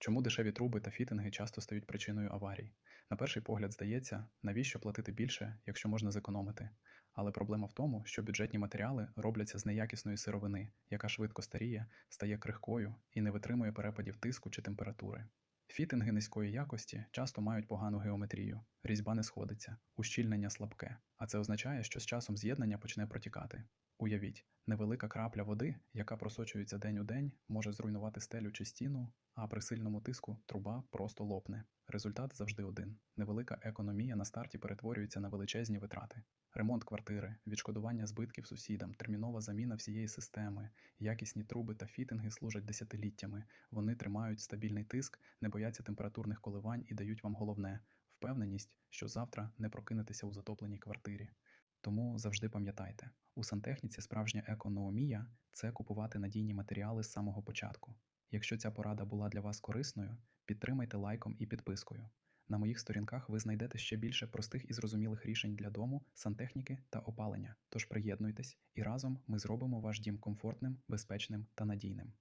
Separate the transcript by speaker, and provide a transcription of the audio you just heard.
Speaker 1: Чому дешеві труби та фітинги часто стають причиною аварій? На перший погляд здається, навіщо платити більше, якщо можна зекономити. Але проблема в тому, що бюджетні матеріали робляться з неякісної сировини, яка швидко старіє, стає крихкою і не витримує перепадів тиску чи температури. Фітинги низької якості часто мають погану геометрію, різьба не сходиться, ущільнення слабке, а це означає, що з часом з'єднання почне протікати. Уявіть, невелика крапля води, яка просочується день у день, може зруйнувати стелю чи стіну, а при сильному тиску труба просто лопне. Результат завжди один: невелика економія на старті перетворюється на величезні витрати. Ремонт квартири, відшкодування збитків сусідам, термінова заміна всієї системи, якісні труби та фітинги служать десятиліттями. Вони тримають стабільний тиск, не бояться температурних коливань і дають вам головне впевненість, що завтра не прокинетеся у затопленій квартирі. Тому завжди пам'ятайте, у сантехніці справжня економія це купувати надійні матеріали з самого початку. Якщо ця порада була для вас корисною, підтримайте лайком і підпискою. На моїх сторінках ви знайдете ще більше простих і зрозумілих рішень для дому, сантехніки та опалення. Тож приєднуйтесь і разом ми зробимо ваш дім комфортним, безпечним та надійним.